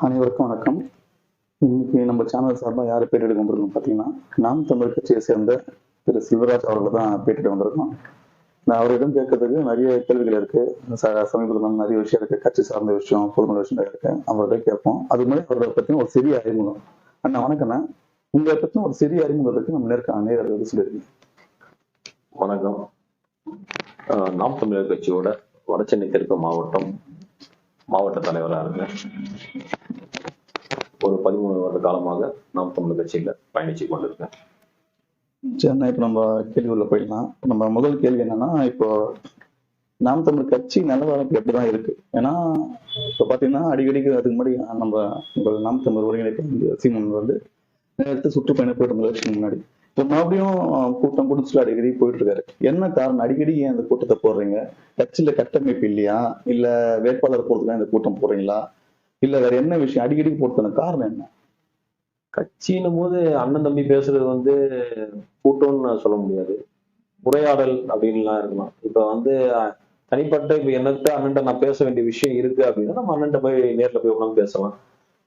அனைவருக்கும் வணக்கம். இன்னைக்கு நம்ம சேனல் சார்பாக யார் பேட்டி எடுக்க வந்திருக்கோம் பார்த்தீங்கன்னா நாம் தமிழ் கட்சியை சேர்ந்த திரு செல்வராஜ் அவர்களை தான் பேட்டிட்டு வந்திருக்கோம். நான் அவரிடம் கேட்கறதுக்கு நிறைய கேள்விகள் இருக்கு. ச- சமீபத்தில் நிறைய விஷயம் இருக்கு. கட்சி சார்ந்த விஷயம் பொதுமறை விஷயம் இருக்கு. அவர்கிட்ட கேட்போம். அது மாதிரி அவர்களை பற்றின ஒரு சிறிய அறிமுகம். அண்ணா வணக்கம்ண்ணா. உங்களை பற்றின ஒரு சிறிய அறிமுகத்துக்கு நம்ம நேர்க்க நேரம் சொல்லியிருக்கீங்க வணக்கம். ஆஹ் நாம் தமிழர் கட்சியோட வடசென்னை தெற்கு மாவட்டம் மாவட்ட தலைவராக இருக்கேன் ஒரு பதிமூணு வருட காலமாக நாம் தமிழ் கட்சியில் பயணிச்சு கொண்டிருக்கேன் சரிண்ணா இப்போ நம்ம கேள்விக்குள்ள போயிடலாம். நம்ம முதல் கேள்வி என்னன்னா இப்போ நாம் தமிழ் கட்சி எப்படி எப்படிதான் இருக்கு? ஏன்னா இப்போ பார்த்தீங்கன்னா அடிக்கடிக்கு அதுக்கு முன்னாடி நம்ம நம்ம நாம் தமிழ் ஒருங்கிணைப்பு சீமன் வந்து நேரத்து சுற்றுப்பயணம் போயிட்டு இருந்த முன்னாடி. இப்போ மறுபடியும் கூட்டம் குடிச்சுல அடிக்கடி போயிட்டு இருக்காரு என்ன காரணம்? அடிக்கடி ஏன் இந்த கூட்டத்தை போடுறீங்க? கட்சியில கட்டமைப்பு இல்லையா? இல்ல வேட்பாளர் போறதுக்கு இந்த கூட்டம் போடுறீங்களா? இல்ல வேற என்ன விஷயம்? அடிக்கடி போட்டதுன காரணம் என்ன? கட்சின்னும் போது அண்ணன் தம்பி பேசுறது வந்து கூட்டம்னு நான் சொல்ல முடியாது. உரையாடல் அப்படின்லாம் இருக்கலாம். இப்ப வந்து தனிப்பட்ட இப்ப என்னத்த அண்ணன்ட்ட நான் பேச வேண்டிய விஷயம் இருக்கு அப்படின்னா நம்ம அண்ணன்ட்ட போய் நேர்ல போய் உட்காந்து பேசலாம்.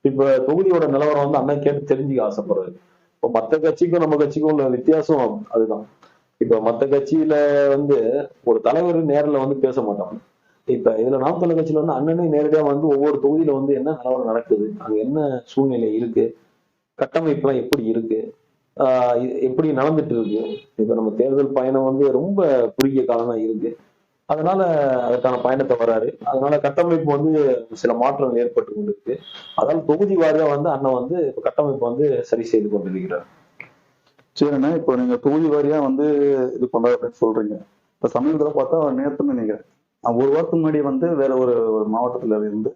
இப்ப தொகுதியோட நிலவரம் வந்து அண்ணன் கேட்டு தெரிஞ்சுக்க ஆசைப்படுறது இப்போ மத்த கட்சிக்கும் நம்ம கட்சிக்கும் உள்ள வித்தியாசம் அதுதான். இப்ப மத்த கட்சியில வந்து ஒரு தலைவர் நேர்ல வந்து பேச மாட்டாங்க. இப்ப இதுல நாம் தமிழர் கட்சியில வந்து அண்ணனே நேரடியா வந்து ஒவ்வொரு தொகுதியில வந்து என்ன நிலவரம் நடக்குது அங்க என்ன சூழ்நிலை இருக்கு கட்டமைப்புலாம் எப்படி இருக்கு ஆஹ் எப்படி நடந்துட்டு இருக்கு இப்ப நம்ம தேர்தல் பயணம் வந்து ரொம்ப குறுகிய காலம் தான் இருக்கு. அதனால அதற்கான பயணத்தை வராரு. அதனால கட்டமைப்பு வந்து சில மாற்றங்கள் ஏற்பட்டு கொண்டிருக்கு. அதனால தொகுதி வாரியா வந்து அண்ணன் வந்து இப்ப கட்டமைப்பு வந்து சரி செய்து கொண்டிருக்கிறார். சரிண்ணா இப்போ நீங்க தொகுதி வாரியா வந்து இது பண்றாரு அப்படின்னு சொல்றீங்க. இப்ப சமீபத்துல பார்த்தா நேரத்துன்னு நினைக்கிறேன் ஒரு வாரத்துக்கு முன்னாடி வந்து வேற ஒரு மாவட்டத்துல இருந்து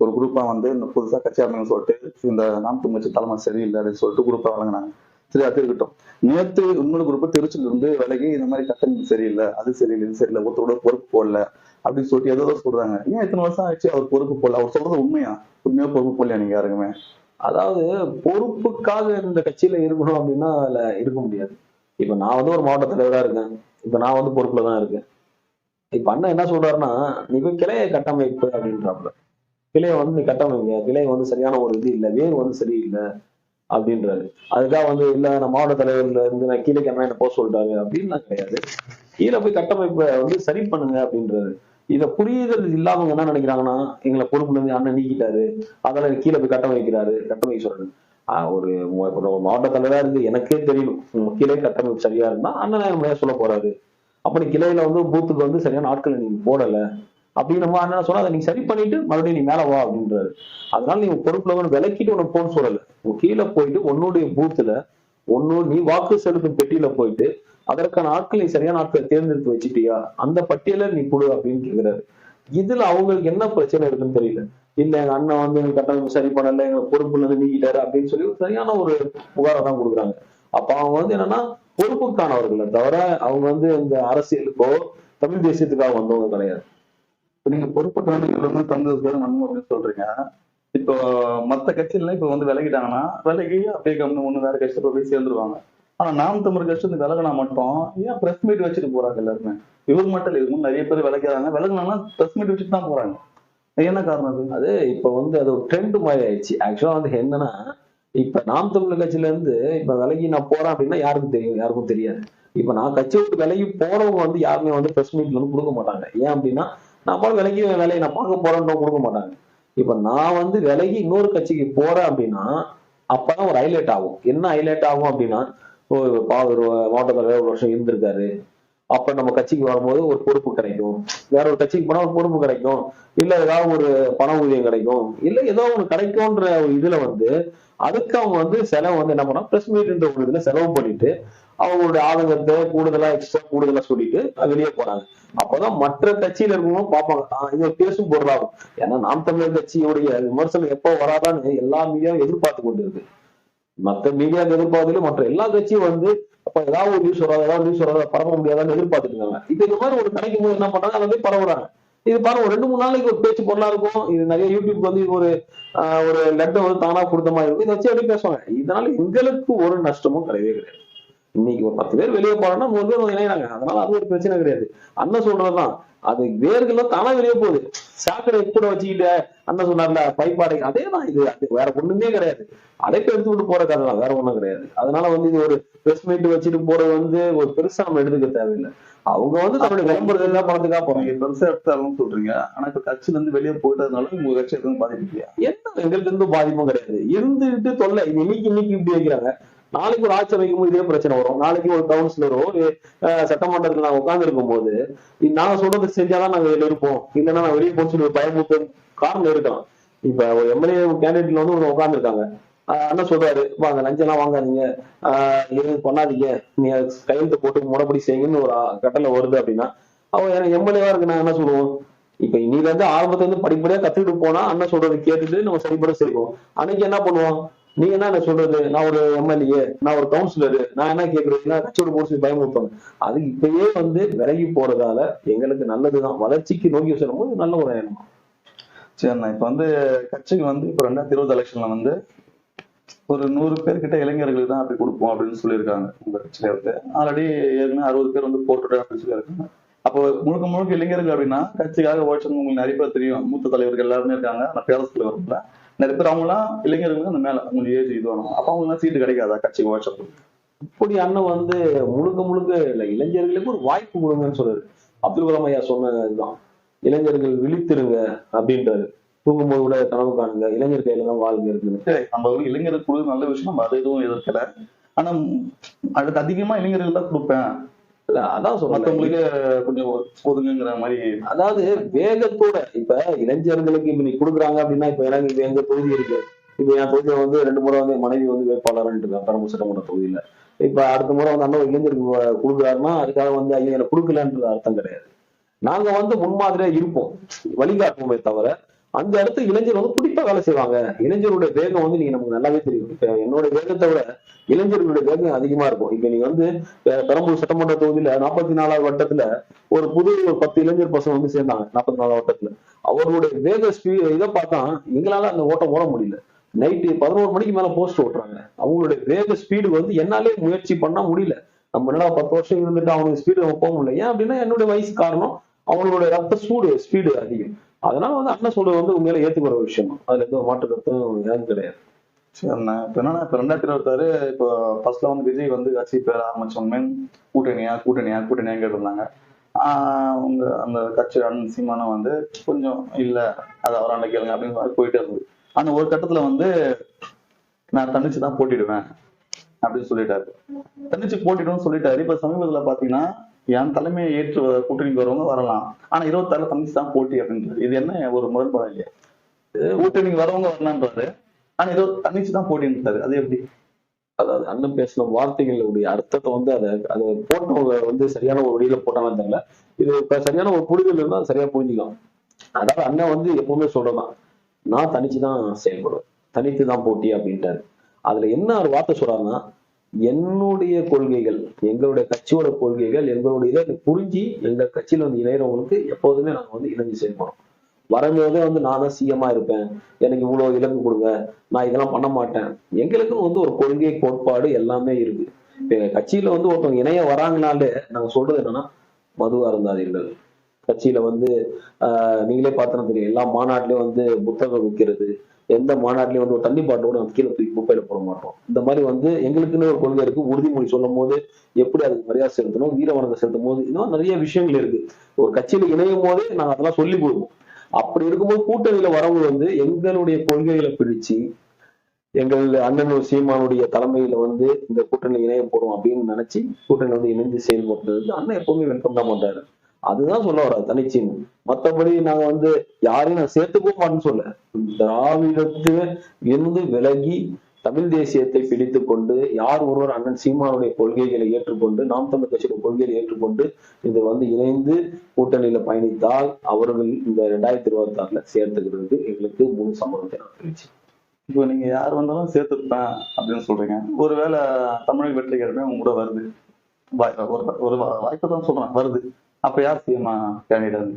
ஒரு குரூப்பா வந்து இந்த புதுசா கட்சி அமைங்கன்னு சொல்லிட்டு இந்த நாம் தமிழ்ச்சி தலைமை சரியில்லை அப்படின்னு சொல்லிட்டு குரூப்பா வழங்கினாங்க. சரி அது இருக்கட்டும். நேத்து இன்னொரு குரூப் திருச்சியில இருந்து விலகி இந்த மாதிரி கட்டமைப்பு சரியில்லை அது சரியில்லை இது சரியில்லை ஒருத்தரோட பொறுப்பு போடல அப்படின்னு சொல்லிட்டு ஏதோ சொல்றாங்க. ஏன் இத்தனை வருஷம் ஆச்சு? அவர் பொறுப்பு போடல. அவர் சொல்றது உண்மையா? உண்மையா பொறுப்பு போடலையா நீங்க யாருக்குமே? அதாவது பொறுப்புக்காக இந்த கட்சியில இருக்கணும் அப்படின்னா அதுல இருக்க முடியாது. இப்ப நான் வந்து ஒரு மாவட்ட தலைவரா இருக்கேன். இப்ப நான் வந்து பொறுப்புல தான் இருக்கேன். இப்ப அண்ணன் என்ன சொல்றாருன்னா நீ போய் கிளைய கட்டமைப்பு அப்படின்றாப்புல. கிளைய வந்து நீ கட்டமைங்க. கிளைய வந்து சரியான ஒரு இது இல்லை. வேர் வந்து சரியில்லை. அப்படின்றாரு. அதுதான் வந்து இல்ல நான் மாவட்ட தலைவர்ல இருந்து நான் கீழே அண்ணா என்ன போக சொல்றாரு அப்படின்லாம் கிடையாது. கீழே போய் கட்டமைப்பை வந்து சரி பண்ணுங்க அப்படின்றாரு. இத புரியுதல் இல்லாமங்க என்ன நினைக்கிறாங்கன்னா எங்களை பொறுப்புல இருந்து அண்ணன் நீக்கிட்டாரு. அதெல்லாம் கீழே போய் கட்டமைக்கிறாரு கட்டமைக்க சொல்றாரு. ஒரு மாவட்ட தலைவரா இருந்து எனக்கே தெரியும் கிளை கட்டமைப்பு சரியா இருந்தா அண்ணன் சொல்ல போறாரு. அப்படி கிளையில வந்து பூத்துக்கு வந்து சரியான ஆட்களை நீங்க போடல. அப்படின்னு நம்ம அண்ணன் சொன்னா அதை நீ சரி பண்ணிட்டு மறுபடியும் நீ மேல வா அப்படின்றாரு. அதனால நீ பொறுப்புல வந்து விலக்கிட்டு உனக்கு போன்னு சொல்லல. உன் கீழே போயிட்டு உன்னுடைய பூத்துல ஒன்னு நீ வாக்கு செலுத்தும் பெட்டியில போயிட்டு அதற்கான ஆட்கள் நீ சரியான ஆட்களை தேர்ந்தெடுத்து வச்சிட்டியா? அந்த பட்டியல நீ கொடு அப்படின்னு கேக்குறாரு இதுல அவங்களுக்கு என்ன பிரச்சனை இருக்குன்னு தெரியல. இல்ல எங்க அண்ணன் வந்து எங்க கட்டமைப்பு சரி பண்ணல எங்க பொறுப்புல இருந்து நீக்கிட்டாரு அப்படின்னு சொல்லி சரியான ஒரு புகாரை தான் கொடுக்குறாங்க. அப்ப அவங்க வந்து என்னன்னா பொறுப்புக்கானவர்கள். தவிர அவங்க வந்து இந்த அரசியலுக்கோ தமிழ் தேசியத்துக்காக வந்தவங்க கிடையாது. இப்ப நீங்க பொறுப்புக்கான வந்து தமிழ் நம்ம அப்படின்னு சொல்றீங்க. இப்போ மத்த கட்சியில இப்ப வந்து விலகிட்டாங்கன்னா விலகி அப்படியே கம்மி ஒண்ணு வேற கட்சியில போய் சேர்ந்துருவாங்க ஆனா நாம் தமிழ் கட்சி விலகினா மட்டும் ஏன் பிரஸ் மீட் வச்சுட்டு போறாங்க எல்லாருமே? இவர் மட்டும் இல்லை இதுக்கு நிறைய பேர் விலகிறாங்க. விலகினாங்கன்னா பிரஸ் மீட் வச்சுட்டு தான் போறாங்க. என்ன காரணம் அது? அது இப்ப வந்து அது ஒரு ட்ரெண்ட் மாதிரி ஆயிடுச்சு. ஆக்சுவலா வந்து என்னன்னா இப்ப நாம் தமிழ் கட்சியில இருந்து இப்ப விலகி நான் போறேன் அப்படின்னா யாருக்கும் தெரியும் யாருக்கும் தெரியாது. இப்ப நான் கட்சி விட்டு விலகி போறவங்க வந்து யாருமே வந்து பிரஸ் மீட்ல வந்து கொடுக்க மாட்டாங்க. ஏன் அப்படின்னா நான் விலகி வேலையை நான் பார்க்க போறேன்னு கொடுக்க மாட்டாங்க. இப்ப நான் வந்து விலகி இன்னொரு கட்சிக்கு போறேன் அப்படின்னா அப்பதான் ஒரு ஹைலைட் ஆகும். என்ன ஹைலைட் ஆகும் அப்படின்னா ஒரு மாவட்ட தலைவர் ஒரு வருஷம் இருந்திருக்காரு. அப்ப நம்ம கட்சிக்கு வரும்போது ஒரு பொறுப்பு கிடைக்கும். வேற ஒரு கட்சிக்கு போனா ஒரு பொறுப்பு கிடைக்கும். இல்ல ஏதாவது ஒரு பண ஊதியம் கிடைக்கும். இல்ல ஏதோ ஒண்ணு கிடைக்கும்ன்ற ஒரு இதுல வந்து அதுக்கு அவங்க வந்து செலவு வந்து என்ன பண்ணா பிரஸ் மீட்ன்ற ஒரு இதுல செலவு பண்ணிட்டு அவங்களுடைய ஆதங்கத்தை கூடுதலா எக்ஸ்ட்ரா கூடுதலா சொல்லிட்டு வெளியே போறாங்க. அப்பதான் மற்ற கட்சியில இருக்கவங்களும் பார்ப்பாங்க. ஆஹ் இது பேசும் பொருளாகும் ஏன்னா நாம் தமிழர் கட்சியுடைய விமர்சனம் எப்போ வராதான்னு எல்லா மீடியாவும் எதிர்பார்த்து கொண்டு இருக்கு மற்ற மீடியா எதிர்பார்த்துல மற்ற எல்லா கட்சியும் வந்து அப்ப ஏதாவது ஒரு நியூஸ் வராது ஏதாவது நியூஸ் வராது பரவ முடியாதான்னு எதிர்பார்த்துட்டு இருக்காங்க. இப்ப இந்த மாதிரி ஒரு கிடைக்கும் போது என்ன பண்றாங்க? அதை போய் பரவுறாங்க. இது பாருங்க ரெண்டு மூணு நாளைக்கு ஒரு பேச்சு பொருளா இருக்கும். இது நிறைய யூடியூப் வந்து ஒரு ஆஹ், ஒரு லெட்டர் வந்து தானா கொடுத்த மாதிரி இருக்கும். இதை வச்சு எப்படி பேசுவாங்க. இதனால எங்களுக்கு ஒரு நஷ்டமும் கிடையவே கிடையாது. இன்னைக்கு ஒரு பத்து பேர் வெளியே போறாங்கன்னா நூறு பேர் இணையறாங்க. அதனால அது ஒரு பிரச்சனை கிடையாது. அண்ணன் சொல்றதுதான். அது வேர்கள்லாம் தானா வெளியே போகுது. சாக்கடை கூட வச்சுக்கிட்டு அண்ணன் சொன்னார்ல பைப்பாடை. அதே தான் இது. அது வேற ஒண்ணுமே கிடையாது. அடைப்பு எடுத்து விட்டு போற கதை தான் வேற ஒண்ணும் கிடையாது. அதனால வந்து இது ஒரு பிரஸ் மீட் வச்சுட்டு போறது வந்து ஒரு பெருசா நம்ம எடுத்துக்க தேவையில்லை. அவங்க வந்து தன்னுடைய விளம்பரத்துக்காக பணத்துக்காக போறாங்க பெருசா எடுத்தாலும் சொல்றீங்க. ஆனா இப்ப கட்சியில இருந்து வெளியே போயிட்டதுனால உங்க கட்சி எதுவும் பாதிப்பு இல்லையா? என்ன எங்களுக்கு எந்த பாதிப்பும் கிடையாது. இருந்துட்டு தொல்லை. இன்னைக்கு இன்னைக்கு இப்படி வைக்கிறாங்க. நாளைக்கு ஒரு ஆட்சி அமைக்கும் போது இதே பிரச்சனை வரும். நாளைக்கு ஒரு கவுன்சிலரோ ஒரு அஹ், சட்டமன்றத்துல உட்கார்ந்து இருக்கும் போது நாங்கள் சொல்றது செஞ்சாதான் நாங்க இதில் இருப்போம். இல்லைன்னா நான் வெளியே போச்சு சொல்லி பயமுறுத்த காரணம் இருக்கலாம். இப்ப ஒரு எம்எல்ஏ கேண்டிடேட்ல வந்து ஒன்று உட்காந்துருக்காங்க அண்ணன் சொல்றாரு வாங்க அந்த லஞ்சம் வாங்காதீங்க. ஆஹ் எதுவும் பண்ணாதீங்க. நீங்க கையெழுத்து போட்டு முறைப்படி செய்யுங்கன்னு ஒரு கட்டளை வருது அப்படின்னா அவன் எனக்கு எம்எல்ஏவா இருக்கு நான் என்ன சொல்லுவோம்? இப்ப இன்னில இருந்து ஆரம்பத்துல இருந்து படிப்படியா கத்துக்கிட்டு போனா அண்ணன் சொல்றதை கேட்டுட்டு நம்ம சரிபட செய்வோம். அன்னைக்கு என்ன பண்ணுவோம்? நீங்க என்ன சொல்றது? நான் ஒரு எம்எல்ஏ நான் ஒரு கவுன்சிலர் நான் என்ன கேக்குறது கட்சியோட போட்டு பயமுறுத்தணும் அது இப்பயே வந்து விலகி போறதால எங்களுக்கு நல்லதுதான். வளர்ச்சிக்கு நோக்கி செல்லும் போது நல்ல ஒரு எண்ணம். சரிண்ணா இப்ப வந்து கட்சிக்கு வந்து இப்ப ரெண்டாயிரத்தி இருபது எலெக்ஷன்ல வந்து ஒரு நூறு பேர்கிட்ட இளைஞர்களுக்கு தான் அப்படி கொடுப்போம் அப்படின்னு சொல்லியிருக்காங்க. உங்க கட்சியில இருந்து ஆல்ரெடி ஏற்கனவே அறுபது பேர் வந்து போட்டுட்டு அப்படின்னு சொல்லியிருக்காங்க. அப்போ முழுக்க முழுக்க இளைஞர்கள் அப்படின்னா கட்சிக்காக உழைச்சவங்க உங்களுக்கு நிறைய பேர் தெரியும். மூத்த தலைவர்கள் எல்லாருமே இருக்காங்க. நான் பேர தலைவர்கள நிறைய பேர் அவங்களாம் இளைஞர்களுக்கு அந்த மேல உங்களுக்கு ஏஜ் இது வேணும் அப்ப அவங்களுக்கு சீட்டு கிடைக்காதா? கட்சிக்கு உழைச்சவங்களுக்கு இப்படி அண்ணன் வந்து முழுக்க முழுக்க இல்ல இளைஞர்களுக்கு ஒரு வாய்ப்பு கொடுங்கன்னு சொல்றாரு. அப்துல் கலாம் ஐயா சொன்னதுதான். இளைஞர்கள் விழித்திருங்க அப்படின்றாரு. தூங்கும்போது கூட கனவு காணுங்க. இளைஞர் கையில தான் வாழ்க்கை இருக்குன்னு சரி, நம்ம இளைஞருக்கு கொடுக்குறது நல்ல விஷயம் நம்ம அதை எதுவும் எதிர்க்கல. ஆனா அதுக்கு அதிகமா இளைஞர்கள் தான் கொடுப்பேன். இல்ல அதான் மத்தவங்களுக்கு கொஞ்சம் ஒதுங்குங்கிற மாதிரி அதாவது வேகத்தோட இப்ப இளைஞர்களுக்கு இப்ப நீ கொடுக்குறாங்க அப்படின்னா இப்ப எனக்கு இப்ப எங்க தொகுதி இருக்கு? இப்ப என் தொகுதியில வந்து ரெண்டு முறை வந்து மனைவி வந்து வேட்பாளர் இருக்காங்க பெரம்பூர் சட்டமன்ற தொகுதியில. இப்ப அடுத்த முறை வந்து அண்ணன் இளைஞருக்கு கொடுக்குறாருன்னா அதுக்காக வந்து ஐயா எனக்கு கொடுக்கலன்றது அர்த்தம் கிடையாது. நாங்க வந்து முன்மாதிரியா இருப்போம். வழிகாட்டுவோமே தவிர அந்த இடத்துல இளைஞர் வந்து குறிப்பா வேலை செய்வாங்க. இளைஞருடைய வேகம் வந்து நீங்க நமக்கு நல்லாவே தெரியும். இப்ப என்னோட வேகத்தை விட இளைஞர்களுடைய வேகம் அதிகமா இருக்கும். இப்ப நீங்க வந்து பெரம்பூர் சட்டமன்ற தொகுதியில நாற்பத்தி நாலாவது வட்டத்துல ஒரு புது ஒரு பத்து இளைஞர் பசங்க வந்து சேர்ந்தாங்க. நாற்பத்தி நாலாவது வட்டத்துல. அவர்களுடைய வேக ஸ்பீட் இதை பார்த்தா எங்களால அந்த ஓட்டம் ஓட முடியல. நைட்டு பதினோரு மணிக்கு மேல போஸ்ட் ஓட்டுறாங்க. அவங்களுடைய வேக ஸ்பீடு வந்து என்னாலே முயற்சி பண்ண முடியல. நம்ம என்னடா பத்து வருஷம் இருந்துட்டு அவங்க ஸ்பீடு நம்ம போக முடியல. ஏன் அப்படின்னா என்னுடைய வயசு காரணம் அவங்களுடைய ரத்த சூடு ஸ்பீடு அதிகம். அதனால வந்து அண்ணன் சொல்றது வந்து உண்மையில ஏத்துக்கிற ஒரு விஷயம். அதுல எந்த ஒரு மாற்று கருத்தும் எனக்கு கிடையாது. சரிண்ணா இப்ப என்னன்னா இப்ப ரெண்டாயிரத்தி இருபத்தாறு இப்போ ஃபர்ஸ்ட்ல வந்து விஜய் வந்து கட்சி பேர் ஆரம்பிச்சோமே கூட்டணியா கூட்டணியா கூட்டணியா கேட்டிருந்தாங்க. ஆஹ் உங்க அந்த கட்சி அண்ணன் சீமானம் வந்து கொஞ்சம் இல்ல அது அவராண்ட கேளுங்க அப்படின்னு போயிட்டே இருந்தது. ஆனா ஒரு கட்டத்துல வந்து நான் தன்னிச்சு தான் போட்டிடுவேன் அப்படின்னு சொல்லிட்டாரு. தன்னிச்சு போட்டிடுவேன்னு சொல்லிட்டாரு. இப்ப சமீபத்துல பாத்தீங்கன்னா என் தலைமையை ஏற்று கூட்டணிக்கு வரவங்க வரலாம். ஆனா இருபத்தாறு தன்னிச்சு தான் போட்டி அப்படின்றது இது என்ன ஒரு முரண்பாடு இல்லையா? கூட்டணிக்கு வரவங்க வரலான்றாரு ஆனா ஏதோ தன்னிச்சு தான் போட்டின்றாரு அது எப்படி? அதாவது அண்ணன் பேசின வார்த்தைகளுடைய அர்த்தத்தை வந்து அதை அதை போட்டவங்க வந்து சரியான ஒரு வழியில போட்டாலும் தெரியல. இது இப்ப சரியான ஒரு புரிதல் இருந்தா சரியா புரிஞ்சுக்கலாம். அதாவது அண்ணன் வந்து எப்பவுமே சொல்றதான். நான் தனிச்சு தான் செயல்படுவேன். தனித்து தான் போட்டி அப்படின்ட்டாரு. அதுல என்ன ஒரு வார்த்தை சொல்றாருன்னா என்னுடைய கொள்கைகள் எங்களுடைய கட்சியோட கொள்கைகள் எங்களுடைய இதை புரிஞ்சு எங்க கட்சியில வந்து இணையறவங்களுக்கு எப்போதுமே நாங்க வந்து இணைஞ்சு செயல்படுறோம். வரும்போதே வந்து நானும் சீயமா சிஎம்மா இருப்பேன். எனக்கு இவ்வளவு இலக்கு கொடுங்க. நான் இதெல்லாம் பண்ண மாட்டேன். எங்களுக்கும் வந்து ஒரு கொள்கை கோட்பாடு எல்லாமே இருக்கு. இப்ப எங்க கட்சியில வந்து ஒருத்தவங்க இணைய வராங்கனாலே நாங்க சொல்றது என்னன்னா மதுவா இருந்தாதீர்கள். கட்சியில வந்து ஆஹ் நீங்களே பார்த்தனா தெரியும். எல்லா மாநாட்டிலயும் வந்து புத்தகம் விற்கிறது எந்த மாநாட்டிலயும் வந்து ஒரு தண்ணி பாட்டோட கீழே தூக்கி குப்பையில போட மாட்டோம். இந்த மாதிரி வந்து எங்களுக்குன்னு ஒரு கொள்கை இருக்கு. உறுதிமொழி சொல்லும் போது எப்படி அதுக்கு மரியாதை செலுத்தணும் வீர வணக்கம் செலுத்தும் போது இன்னும் நிறைய விஷயங்கள் இருக்கு. ஒரு கட்சியில இணையும் போதே நாங்க அதெல்லாம் சொல்லி கொடுப்போம். அப்படி இருக்கும்போது கூட்டணியில வரவங்க வந்து எங்களுடைய கொள்கைகளை பிடிச்சு எங்கள் அண்ணன் சீமானுடைய தலைமையில வந்து இந்த கூட்டணி இணைய போறோம் அப்படின்னு நினைச்சு கூட்டணி வந்து இணைந்து செயல்படுறது அண்ணன் எப்பவுமே வெல்கம் தான் பண்றாரு. அதுதான் சொல்ல வர தனிச்சின்னு மத்தபடி நாங்க வந்து யாரையும் நான் சேர்த்துக்க மாட்டேன்னு சொல்ல. திராவிடத்து இருந்து விலகி தமிழ் தேசியத்தை பிடித்து கொண்டு யார் ஒருவர் அண்ணன் சீமானுடைய கொள்கைகளை ஏற்றுக்கொண்டு நாம் தமிழ் கட்சியுடைய கொள்கைகளை ஏற்றுக்கொண்டு இது வந்து இணைந்து கூட்டணியில பயணித்தால் அவர்கள் இந்த ரெண்டாயிரத்தி இருபத்தி ஆறுல சேர்த்துக்கிறது எங்களுக்கு முழு சம்பவத்தை நான் தெரிவிச்சு இப்போ நீங்க யார் வந்தாலும் சேர்த்துப்பேன் அப்படின்னு சொல்றீங்க. ஒருவேளை தமிழக வெற்றி கழகமே உங்க கூட வருது. ஒரு ஒரு வாய்ப்பு தான் சொல்றேன் வருது. அப்ப யார் சிஎம் கேண்டிடேட்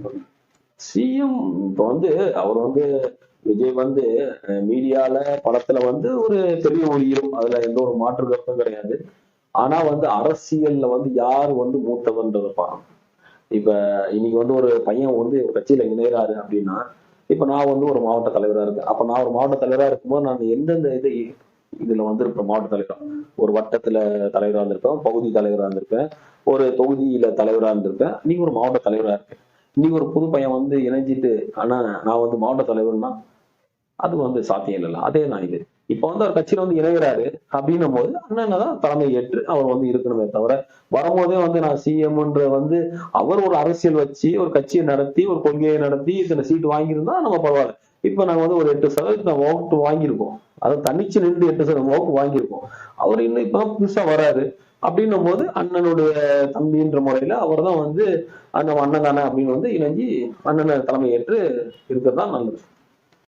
சிஎம் இப்ப வந்து அவர் வந்து விஜய் வந்து மீடியால படத்துல வந்து ஒரு பெரிய ஒரு அதுல எந்த ஒரு மாற்று கருத்தும் கிடையாது. ஆனா வந்து அரசியல்ல வந்து யார் வந்து மூத்தவன்றதை பாருங்க. இப்ப இன்னைக்கு வந்து ஒரு பையன் வந்து கட்சியில இணைகிறாரு அப்படின்னா இப்ப நான் வந்து ஒரு மாவட்ட தலைவரா இருக்கேன். அப்ப நான் ஒரு மாவட்ட தலைவரா இருக்கும்போது நான் எந்தெந்த இது இதுல வந்திருப்பேன் மாவட்ட தலைவரா. ஒரு வட்டத்துல தலைவரா இருந்திருப்பேன் பகுதி தலைவரா இருந்திருப்பேன் ஒரு தொகுதியில தலைவரா இருந்திருப்பேன். நீ ஒரு மாவட்ட தலைவரா இருக்க. நீ ஒரு புது பையன் வந்து இணைஞ்சிட்டு ஆனா நான் வந்து மாவட்ட தலைவர்னா அது வந்து சாத்தியம் இல்லைல்ல. அதே தான் இது. இப்ப வந்து அவர் கட்சியில வந்து இணைகிறாரு அப்படின்னும் போது அண்ணன் தான் தலைமை ஏற்று அவர் வந்து இருக்கணுமே தவிர வரும்போதே வந்து நான் சிஎம்ன்ற வந்து அவர் ஒரு அரசியல் வச்சு ஒரு கட்சியை நடத்தி ஒரு கொள்கையை நடத்தி இத்தனை சீட்டு வாங்கியிருந்தா நம்ம பரவாயில்ல. இப்ப நாங்க வந்து ஒரு எட்டு சதவீதம் ஓட்டு வாங்கியிருக்கோம். அதை தனிச்சு நின்று எட்டு சதவீதம் ஓட்டு வாங்கியிருக்கோம். அவர் இன்னும் இப்போ புதுசா வராரு. அப்படின்னும் போது அண்ணனுடைய தம்பின்ற முறையில அவர் தான் வந்து அண்ணன் அண்ணன் தானே அப்படின்னு வந்து இணைஞ்சி அண்ணனை தலைமை ஏற்று இருக்கிறது தான் நல்லது.